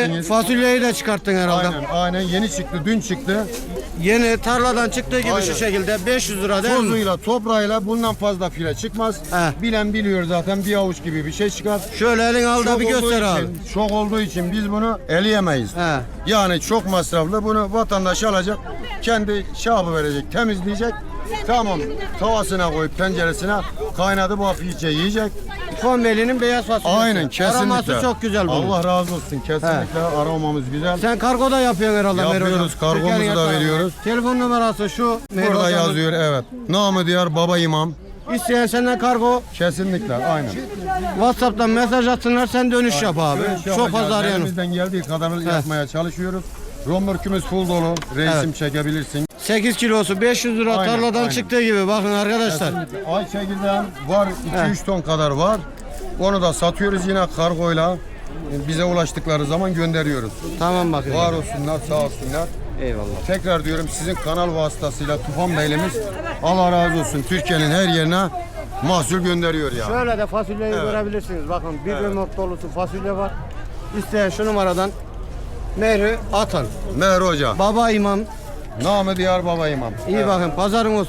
Fasulyeyi, fasulyeyi de çıkarttın herhalde. Aynen, aynen yeni çıktı, dün çıktı. Yeni tarladan çıktığı gibi Aynen. şu şekilde 500 lira değil mi? Tozuyla, toprağıyla bundan fazla file çıkmaz. He. Bilen biliyor zaten bir avuç gibi bir şey çıkar. Şöyle elin al da bir olduğu göster abi. için, Çok olduğu için biz bunu eleyemeyiz. He. Yani çok masraflı. Bunu vatandaş alacak, kendi şabı verecek, temizleyecek. Tamam, tavasına koyup tenceresine kaynadı bu hafifçe yiyecek. Kombelinin beyaz fasulyesi. Aynen, kesinlikle. Aroması çok güzel bunun. Allah razı olsun. Kesinlikle aromamız güzel. Sen kargo da yapıyorsun herhalde Mehri Yapıyoruz, kargomuzu da veriyoruz. Telefon numarası şu. Burada Hocam'ın. yazıyor evet. Namı diğer baba imam. İsteyen senden kargo Kesinlikle aynen. WhatsApp'tan mesaj atsınlar sen dönüş yap abi. Dönüş Çok yapacağız. fazla arayanım. Elimizden geldiği kadarını yapmaya çalışıyoruz. Romörkümüz full dolu. Reisim çekebilirsin. 8 kilosu 500 lira Aynen, tarladan aynen. çıktığı gibi bakın arkadaşlar. Ay çekirdeğin var 2-3 ton kadar var. Onu da satıyoruz yine kargoyla. Bize ulaştıkları zaman gönderiyoruz. Tamam bakın. Var olsunlar, sağ olsunlar. Eyvallah. Tekrar diyorum sizin kanal vasıtasıyla Tufan Beylimiz Allah razı olsun Türkiye'nin her yerine mahsul gönderiyor ya. Şöyle de fasulyeyi görebilirsiniz. Bakın bir remort dolusu fasulye var. İsteyen şu numaradan Mehri atın. Meher Hoca, Baba imam namı diyar baba imam. iyi bakın pazarın olsun.